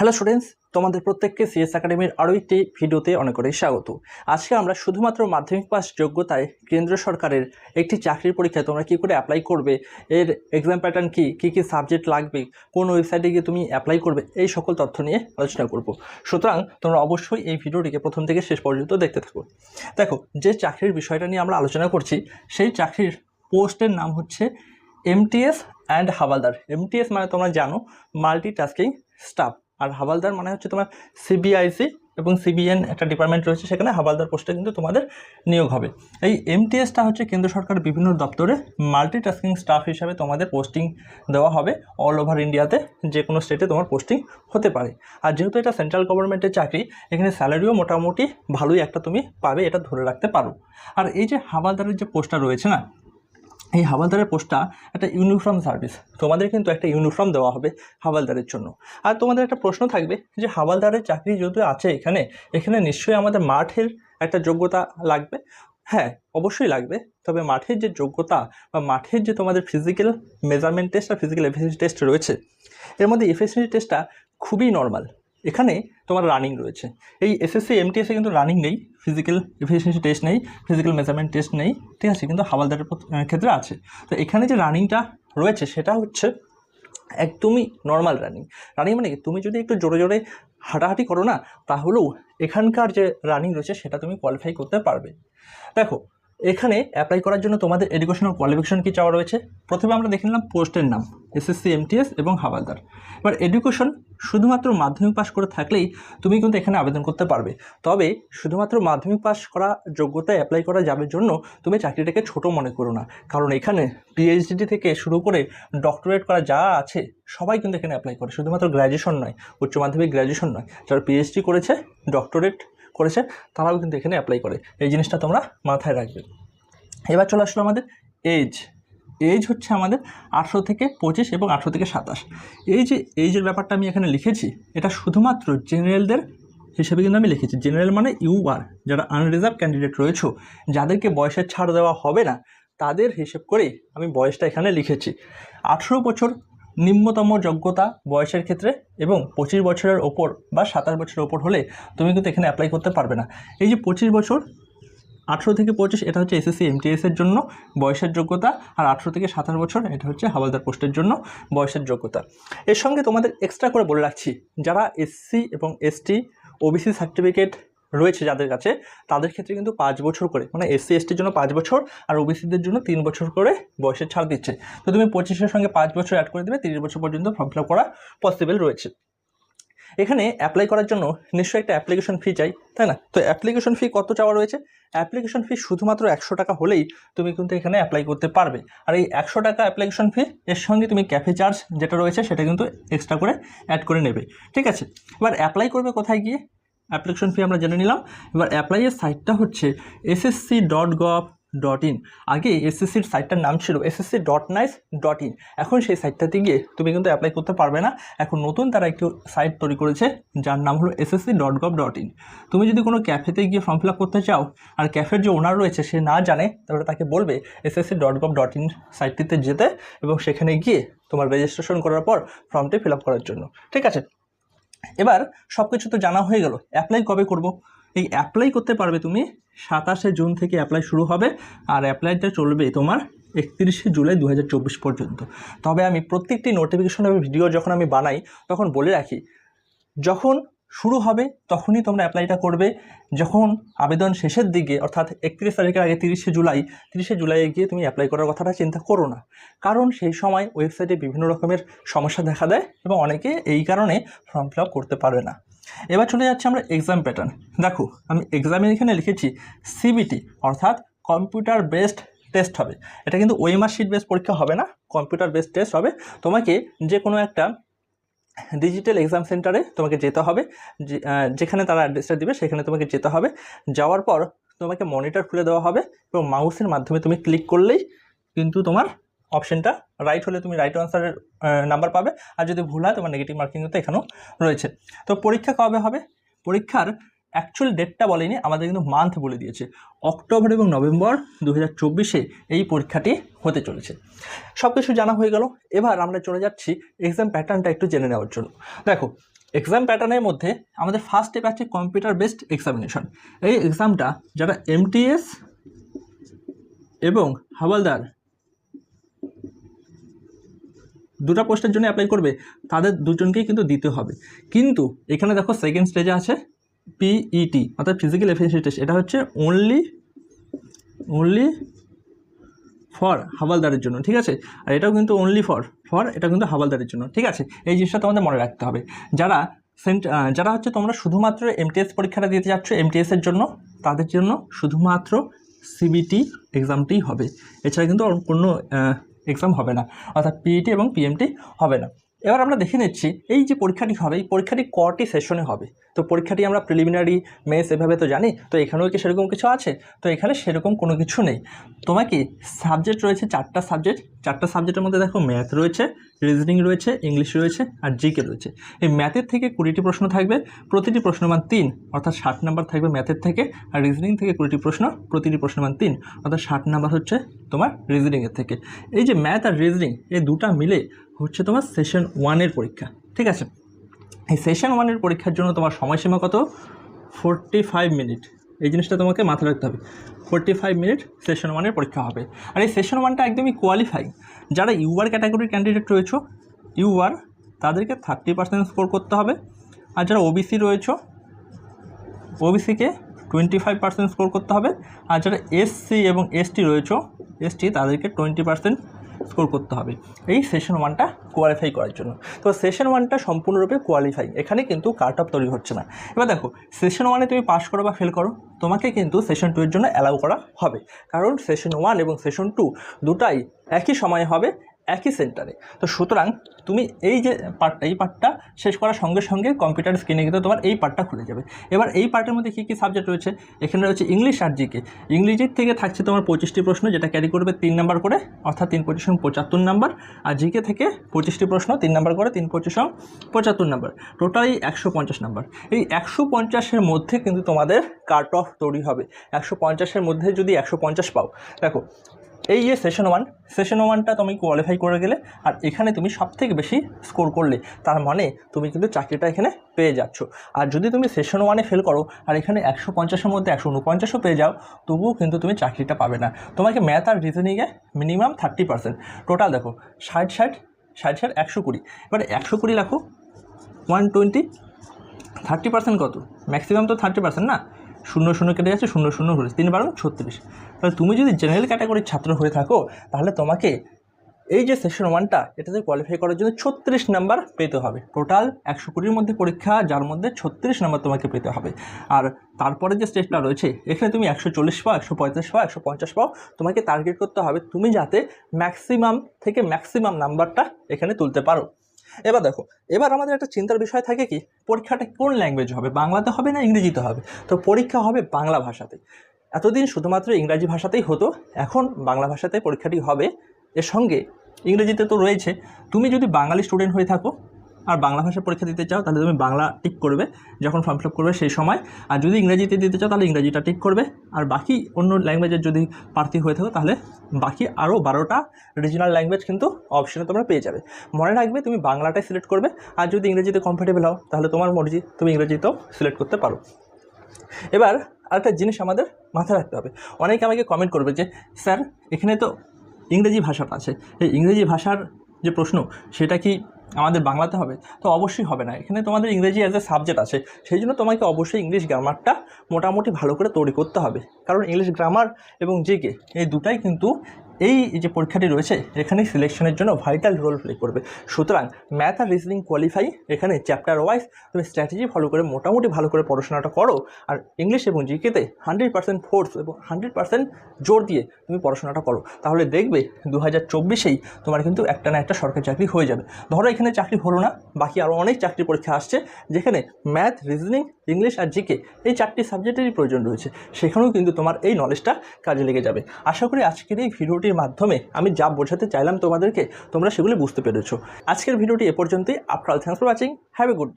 Hello students তোমাদের প্রত্যেককে CS একাডেমির আরও একটি ভিডিওতে অনেক অনেক স্বাগত। আজকে আমরা শুধুমাত্র মাধ্যমিক পাস যোগ্যতায় কেন্দ্র সরকারের একটি চাকরির পরীক্ষায় তোমরা কী করে অ্যাপ্লাই করবে, এর এক্সাম প্যাটার্ন কী কী কী সাবজেক্ট লাগবে, কোন ওয়েবসাইটে গিয়ে তুমি অ্যাপ্লাই করবে, এই সকল তথ্য নিয়ে আলোচনা করব। সুতরাং তোমরা অবশ্যই এই ভিডিওটিকে প্রথম থেকে শেষ পর্যন্ত দেখতে থাকো। দেখো, যে চাকরির বিষয়টা নিয়ে আমরা আলোচনা করছি, সেই চাকরির পোস্টের নাম হচ্ছে এমটিএস অ্যান্ড হাওয়ালদার এমটিএস মানে তোমরা জানো মাল্টি টাস্কিং স্টাফ আর হাবালদার মানে হচ্ছে তোমার সিবিআইসি এবং সিবিএন একটা ডিপার্টমেন্ট রয়েছে, সেখানে হাবালদার পোস্টে কিন্তু তোমাদের নিয়োগ হবে। এই এমটিএসটা হচ্ছে কেন্দ্র সরকার বিভিন্ন দপ্তরে মাল্টি টাস্কিং স্টাফ হিসাবে তোমাদের পোস্টিং দেওয়া হবে অল ওভার ইন্ডিয়াতে যে কোনো স্টেটে তোমার পোস্টিং হতে পারে। আর যেহেতু এটা সেন্ট্রাল গভর্নমেন্টের চাকরি, এখানে স্যালারিও মোটামুটি ভালোই একটা তুমি পাবে, এটা ধরে রাখতে পারো। আর এই যে হাবালদারের যে পোস্টটা রয়েছে না এই হাওয়ালদারের পোস্টটা একটা ইউনিফর্ম সার্ভিস তোমাদের কিন্তু একটা ইউনিফর্ম দেওয়া হবে হাওয়ালদারের জন্য। আর তোমাদের একটা প্রশ্ন থাকবে যে হাওয়ালদারের চাকরি যেহেতু আছে এখানে এখানে নিশ্চয়ই আমাদের মাঠের একটা যোগ্যতা লাগবে? হ্যাঁ অবশ্যই লাগবে। তবে মাঠের যে যোগ্যতা বা মাঠের যে তোমাদের ফিজিক্যাল মেজারমেন্ট টেস্ট আর ফিজিক্যাল এফিসিয়েন্সি টেস্ট রয়েছে, এর মধ্যে এফিসিয়েন্সি টেস্টটা খুবই নর্মাল এখানে তোমার রানিং রয়েছে। এই এসএসসি এমটিএসে কিন্তু রানিং নেই ফিজিক্যাল এফিসিয়েন্সি টেস্ট নেই ফিজিক্যাল মেজারমেন্ট টেস্ট নেই, ঠিক আছে? কিন্তু হাওয়ালদারের ক্ষেত্রে আছে। তো এখানে যে রানিংটা রয়েছে, সেটা হচ্ছে একদমই নর্মাল রানিং রানিং মানে তুমি যদি একটু জোরে জোরে হাঁটাহাঁটি করো না, তাহলেও এখানকার যে রানিং রয়েছে, সেটা তুমি কোয়ালিফাই করতে পারবে। দেখো এখানে অ্যাপ্লাই করার জন্য তোমাদের এডুকেশনাল কোয়ালিফিকেশন কী চাওয়া রয়েছে? প্রথমে আমরা দেখে নিলাম পোস্টের নাম এসএসসি এমটিএস এবং হাওয়ালদার। এবার এডুকেশন শুধুমাত্র মাধ্যমিক পাশ করে থাকলেই তুমি কিন্তু এখানে আবেদন করতে পারবে। তবে শুধুমাত্র মাধ্যমিক পাশ করা যোগ্যতায় অ্যাপ্লাই করা যাবে জন্য তুমি চাকরিটাকে ছোট মনে করো না। কারণ এখানে পিএইচডি থেকে শুরু করে ডক্টরেট করা যা আছে, সবাই কিন্তু এখানে অ্যাপ্লাই করে। শুধুমাত্র গ্র্যাজুয়েশন নয়, উচ্চ মাধ্যমিক গ্র্যাজুয়েশন নয়। যারা পিএইচডি করেছে ডক্টরেট করেছে, তারাও কিন্তু এখানে অ্যাপ্লাই করে। এই জিনিসটা তোমরা মাথায় রাখবে। এবার চলে আসলো আমাদের এজ এজ হচ্ছে আমাদের আঠেরো থেকে পঁচিশ এবং আঠেরো থেকে সাতাশ। এই যে এইজের ব্যাপারটা আমি এখানে লিখেছি, এটা শুধুমাত্র জেনারেলদের হিসেবে কিন্তু আমি লিখেছি। জেনারেল মানে ইউ আর যারা আনরিজার্ভ ক্যান্ডিডেট রয়েছে, যাদেরকে বয়সের ছাড় দেওয়া হবে না, তাদের হিসেব করেই আমি বয়সটা এখানে লিখেছি। আঠেরো বছর নিম্নতম যোগ্যতা বয়সের ক্ষেত্রে এবং পঁচিশ বছরের ওপর বা সাতাশ বছরের ওপর হলে তুমি কিন্তু এখানে অ্যাপ্লাই করতে পারবে না। এই যে পঁচিশ বছর, আঠেরো থেকে পঁচিশ, এটা হচ্ছে এসএসসি এমটিএস এর জন্য বয়সের যোগ্যতা আর আঠেরো থেকে সাতাশ বছর, এটা হচ্ছে হাওয়ালদার পোস্টের জন্য বয়সের যোগ্যতা। এর সঙ্গে তোমাদের এক্সট্রা করে বলে রাখছি, যারা এসসি এবং এসটি ওবিসি সার্টিফিকেট রয়েছে যাদের কাছে, তাদের ক্ষেত্রে কিন্তু পাঁচ বছর করে মানে এসসি এসটির জন্য পাঁচ বছর আর ওবিসিদের জন্য তিন বছর করে বয়সের ছাড় দিচ্ছে। তো তুমি পঁচিশের সঙ্গে পাঁচ বছর অ্যাড করে দেবে, তিরিশ বছর পর্যন্ত ফর্ম ফিল করা পসিবল রয়েছে। এখানে অ্যাপ্লাই করার জন্য নিশ্চয়ই একটা অ্যাপ্লিকেশন ফি চাই, তাই না? তো অ্যাপ্লিকেশন ফি কত চাওয়া রয়েছে? অ্যাপ্লিকেশন ফি শুধুমাত্র একশো টাকা হলেই তুমি কিন্তু এখানে অ্যাপ্লাই করতে পারবে। আর এই একশো টাকা অ্যাপ্লিকেশন ফি এর সঙ্গে তুমি ক্যাফে চার্জ যেটা রয়েছে সেটা কিন্তু এক্সট্রা করে অ্যাড করে নেবে। ঠিক আছে? এবার অ্যাপ্লাই করবে কোথায় গিয়ে? অ্যাপ্লিকেশন ফি আমরা জেনে নিলাম। এবার অ্যাপ্লাইয়ের সাইটটা হচ্ছে SSC dot gov dot in আগে এসএসসির সাইটটার নাম ছিল SSC dot nice dot in এখন সেই সাইটটাতে গিয়ে তুমি কিন্তু অ্যাপ্লাই করতে পারবে না। এখন নতুন তারা একটু সাইট তৈরি করেছে, যার নাম হলো SSC dot gov dot in তুমি যদি কোনো ক্যাফেতে গিয়ে ফর্ম ফিল করতে চাও, আর ক্যাফের যে ওনার রয়েছে সে না জানে, তাহলে তাকে বলবে SSC dot gov dot in সাইটটিতে যেতে এবং সেখানে গিয়ে তোমার রেজিস্ট্রেশন করার পর ফর্মটি ফিল করার জন্য। ঠিক আছে? এবার সব কিছু তো জানা হয়ে গেল। অ্যাপ্লাই কবে করব? এই অ্যাপ্লাই করতে পারবে তুমি সাতাশে জুন থেকে অ্যাপ্লাই শুরু হবে আর অ্যাপ্লাইটা চলবে তোমার একত্রিশে জুলাই দু হাজার চব্বিশ পর্যন্ত। তবে আমি প্রত্যেকটি নোটিফিকেশন ভিডিও যখন আমি বানাই, তখন বলে রাখি, যখন শুরু হবে, তখনই তোমরা অ্যাপ্লাইটা করবে। যখন আবেদন শেষের দিকে, অর্থাৎ একত্রিশ তারিখের আগে তিরিশে জুলাই, তিরিশে জুলাইয়ে গিয়ে তুমি অ্যাপ্লাই করার কথাটা চিন্তা করো না। কারণ সেই সময় ওয়েবসাইটে বিভিন্ন রকমের সমস্যা দেখা দেয় এবং অনেকে এই কারণে ফর্ম ফিল করতে পারবে না। এবার চলে যাচ্ছে আমরা এক্সাম প্যাটার্ন দেখো, আমি এক্সামে এখানে লিখেছি সিবিটি অর্থাৎ কম্পিউটার বেসড টেস্ট হবে। এটা কিন্তু ওয়েমার শিট বেস পরীক্ষা হবে না কম্পিউটার বেসড টেস্ট হবে। তোমাকে যে কোনো একটা ডিজিটাল এক্সাম সেন্টারে তোমাকে যেতে হবে। যেখানে তারা অ্যাড্রেসটা দিবে সেখানে তোমাকে যেতে হবে। যাওয়ার পর তোমাকে মনিটর খুলে দেওয়া হবে এবং মাউসের মাধ্যমে তুমি ক্লিক করলেই কিন্তু তোমার অপশানটা রাইট হলে তুমি রাইট আনসারের নাম্বার পাবে। আর যদি ভুল হয় তোমার নেগেটিভ মার্কিং তো এখানেও রয়েছে। তো পরীক্ষা কবে হবে? পরীক্ষার অ্যাকচুয়াল ডেটটা বলেনি, আমাদের কিন্তু মান্থ বলে দিয়েছে। অক্টোবর এবং নভেম্বর দু হাজার এই পরীক্ষাটি হতে চলেছে। সব কিছু জানা হয়ে গেল। এবার আমরা চলে যাচ্ছি এক্সাম প্যাটার্নটা একটু জেনে নেওয়ার জন্য। দেখো এক্সাম প্যাটার্নের মধ্যে আমাদের ফার্স্ট স্টেপ আছে কম্পিউটার বেসড এক্সামিনেশন এই এক্সামটা যারা এমটিএস এবং হাওয়ালদার দুটা পোস্টের জন্য অ্যাপ্লাই করবে, তাদের দুজনকেই কিন্তু দিতে হবে। কিন্তু এখানে দেখো সেকেন্ড স্টেজে আছে। পিইটি অর্থাৎ ফিজিক্যাল এফিসিয়েন্সি টেস্ট এটা হচ্ছে অনলি অনলি ফর হাওয়ালদারের জন্য, ঠিক আছে? আর এটাও কিন্তু অনলি ফর ফর এটা কিন্তু হাওয়ালদারের জন্য, ঠিক আছে? এই জিনিসটা তোমাদের মনে রাখতে হবে। যারা সেন্ট যারা হচ্ছে তোমরা শুধুমাত্র এমটিএস পরীক্ষাটা দিতে যাচ্ছ এমটিএসের জন্য, তাদের জন্য শুধুমাত্র সিবিটি এক্সামটিই হবে। এছাড়া কিন্তু কোনো এক্সাম হবে না। অর্থাৎ পিইটি এবং পিএমটি হবে না। এবার আমরা দেখে নিচ্ছি, এই যে পরীক্ষাটি হবে, এই পরীক্ষাটি কটি সেশনে হবে? তো পরীক্ষাটি আমরা প্রিলিমিনারি মেস এভাবে তো জানি, তো এখানেও কি সেরকম কিছু আছে? তো এখানে সেরকম কোনো কিছু নেই। তোমাকে সাবজেক্ট রয়েছে চারটা সাবজেক্ট চারটা সাবজেক্টের মধ্যে দেখো ম্যাথ রয়েছে রিজনিং রয়েছে ইংলিশ রয়েছে, আর জিকে রয়েছে। এই ম্যাথের থেকে কুড়িটি প্রশ্ন থাকবে, প্রতিটি প্রশ্নমান তিন, অর্থাৎ ষাট নাম্বার থাকবে ম্যাথের থেকে, আর রিজনিং থেকে কুড়িটি প্রশ্ন, প্রতিটি প্রশ্নমান তিন, অর্থাৎ ষাট নাম্বার হচ্ছে তোমার রিজনিংয়ের থেকে। এই যে ম্যাথ আর রিজনিং এই দুটা মিলে হচ্ছে তোমার সেশন ওয়ানের পরীক্ষা, ঠিক আছে? এই সেশন ওয়ানের পরীক্ষার জন্য তোমার সময়সীমা কত? ফোরটি ফাইভ মিনিট এই জিনিসটা তোমাকে মাথায় রাখতে হবে। ফোরটি ফাইভ মিনিট সেশন ওয়ানের পরীক্ষা হবে। আর এই সেশন ওয়ানটা একদমই কোয়ালিফাই যারা ইউআর ক্যাটাগরির ক্যান্ডিডেট রয়েছে ইউআর তাদেরকে থার্টি পার্সেন্ট স্কোর করতে হবে। আর যারা ওবিসি রয়েছে ওবিসিকে টোয়েন্টি ফাইভ পার্সেন্ট স্কোর করতে হবে। আর যারা এসসি এবং এসটি রয়েছে এসটি তাদেরকে টোয়েন্টি পার্সেন্ট স্কোর করতে হবে। এই সেশন ওয়ানটা কোয়ালিফাই করার জন্য। তো সেশন ওয়ানটা সম্পূর্ণরূপে কোয়ালিফাই এখানে কিন্তু কার্ট অফ তৈরি হচ্ছে না। এবার দেখো সেশন ওয়ানে তুমি পাস করো বা ফেল করো, তোমাকে কিন্তু সেশন টু এর জন্য অ্যালাউ করা হবে। কারণ সেশন ওয়ান এবং সেশন টু দুটাই একই সময়ে হবে একই সেন্টারে। তো সুতরাং তুমি এই যে পার্টটা এই পার্টটা শেষ করার সঙ্গে সঙ্গে কম্পিউটার স্ক্রিনে কিন্তু তোমার এই পার্টটা খুলে যাবে। এবার এই পার্টের মধ্যে কী কী সাবজেক্ট রয়েছে? এখানে রয়েছে ইংলিশ আর জিকে ইংরেজির থেকে থাকছে তোমার পঁচিশটি প্রশ্ন, যেটা ক্যারি করবে তিন নাম্বার করে, অর্থাৎ তিন পঁচিশ পঁচাত্তর নাম্বার আর জিকে থেকে পঁচিশটি প্রশ্ন, তিন নাম্বার করে তিন পঁচিশ পঁচাত্তর নাম্বার টোটালি একশো পঞ্চাশ নাম্বার এই একশো পঞ্চাশের মধ্যে কিন্তু তোমাদের কাট অফ তৈরি হবে। একশো পঞ্চাশের মধ্যে যদি একশো পঞ্চাশ পাও, দেখো এই যে সেশন ওয়ান সেশন ওয়ানটা তুমি কোয়ালিফাই করে গেলে আর এখানে তুমি সব থেকে বেশি স্কোর করলে, তার মানে তুমি কিন্তু চাকরিটা এখানে পেয়ে যাচ্ছ। আর যদি তুমি সেশন ওয়ানে ফেল করো আর এখানে একশো পঞ্চাশের মধ্যে একশো উনপঞ্চাশও পেয়ে যাও, তবুও কিন্তু তুমি চাকরিটা পাবে না। তোমাকে ম্যাথ আর রিজনিংয়ে মিনিমাম থার্টি পার্সেন্ট টোটাল দেখো, ষাট ষাট ষাট ষাট, একশো কুড়ি। এবারে একশো কুড়ি রাখো ওয়ান টোয়েন্টি থার্টি পার্সেন্ট কত? ম্যাক্সিমাম তো থার্টি পার্সেন্ট না? শূন্য শূন্য কেটে যাচ্ছে, শূন্য শূন্য হলে তিন বারো, ছত্রিশ। তাহলে তুমি যদি জেনারেল ক্যাটাগরির ছাত্র হয়ে থাকো, তাহলে তোমাকে এই যে সেশন ওয়ানটা এটাতে কোয়ালিফাই করার জন্য ছত্রিশ নাম্বার পেতে হবে। টোটাল একশো কুড়ির মধ্যে পরীক্ষা, যার মধ্যে ছত্রিশ নাম্বার তোমাকে পেতে হবে। আর তারপরে যে স্টেজটা রয়েছে, এখানে তুমি একশো চল্লিশ পাও, একশো পঁয়ত্রিশ পাও, একশো পঞ্চাশ পাও। তোমাকে টার্গেট করতে হবে, তুমি যাতে ম্যাক্সিমাম থেকে ম্যাক্সিমাম নাম্বারটা এখানে তুলতে পারো। এবার দেখো, এবার আমাদের একটা চিন্তার বিষয় থাকে কি, পরীক্ষাটা কোন ল্যাঙ্গুয়েজ হবে, বাংলাতে হবে না ইংরেজিতে হবে? তো পরীক্ষা হবে বাংলা ভাষাতে। এতদিন শুধুমাত্র ইংরাজি ভাষাতেই হতো, এখন বাংলা ভাষাতে পরীক্ষাটি হবে। এর সঙ্গে ইংরেজিতে তো রয়েছে। তুমি যদি বাঙালি স্টুডেন্ট হয়ে থাকো আর বাংলা ভাষায় পরীক্ষা দিতে চাও, তাহলে তুমি বাংলা টিক করবে যখন ফর্ম ফিল আপ করবে সেই সময়। আর যদি ইংরেজিতে দিতে চাও, তাহলে ইংরেজিটা টিক করবে। আর বাকি অন্য ল্যাঙ্গুয়েজের যদি প্রার্থী হয়ে থাকো, তাহলে বাকি আরও বারোটা রিজনাল ল্যাঙ্গুয়েজ কিন্তু অপশনে তোমরা পেয়ে যাবে। মনে রাখবে তুমি বাংলাটাই সিলেক্ট করবে। আর যদি ইংরেজিতে কমফোর্টেবল হও, তাহলে তোমার মর্জি তুমি ইংরেজিতেও সিলেক্ট করতে পারো। এবার আরেকটা জিনিস আমাদের মাথায় রাখতে হবে। অনেকে আমাকে কমেন্ট করবে যে, স্যার, এখানে তো ইংরেজি ভাষাটা আছে। এই ইংরেজি ভাষার যে প্রশ্ন, সেটা কি আমাদের বাংলাতে হবে, তো অবশ্যই হবে না। এখানে তোমাদের ইংরেজি অ্যাজ এ সাবজেক্ট আছে, সেই জন্য তোমাকে অবশ্যই ইংলিশ গ্রামারটা মোটামুটি ভালো করে তৈরি করতে হবে। কারণ ইংলিশ গ্রামার এবং জিকে এই দুটাই কিন্তু এই যে পরীক্ষাটি রয়েছে, এখানে সিলেকশনের জন্য ভাইটাল রোল প্লে করবে। সুতরাং ম্যাথ আর রিজনিং কোয়ালিফাই এখানে চ্যাপ্টার ওয়াইজ তুমি স্ট্র্যাটেজি ফলো করে মোটামুটি ভালো করে পড়াশোনাটা করো। আর ইংলিশ এবং জিকেতে হান্ড্রেড পার্সেন্ট ফোর্স এবং হান্ড্রেড পার্সেন্ট জোর দিয়ে তুমি পড়াশোনাটা করো। তাহলে দেখবে দু হাজার চব্বিশেই তোমার কিন্তু একটা না একটা সরকারি চাকরি হয়ে যাবে। ধরো এখানে চাকরি হলো না, বাকি আরও অনেক চাকরি পরীক্ষা আসছে, যেখানে ম্যাথ রিজনিং ইংলিশ আর জিকে এই চারটি সাবজেক্টেরই প্রয়োজন রয়েছে। সেখানেও কিন্তু তোমার এই নলেজটা কাজে লেগে যাবে। আশা করি আজকের এই ভিডিওটির মাধ্যমে আমি যা বোঝাতে চাইলাম তোমাদেরকে তোমরা সেগুলি বুঝতে পেরেছ। আজকের ভিডিওটি এ পর্যন্তই। After all thanks for watching have a good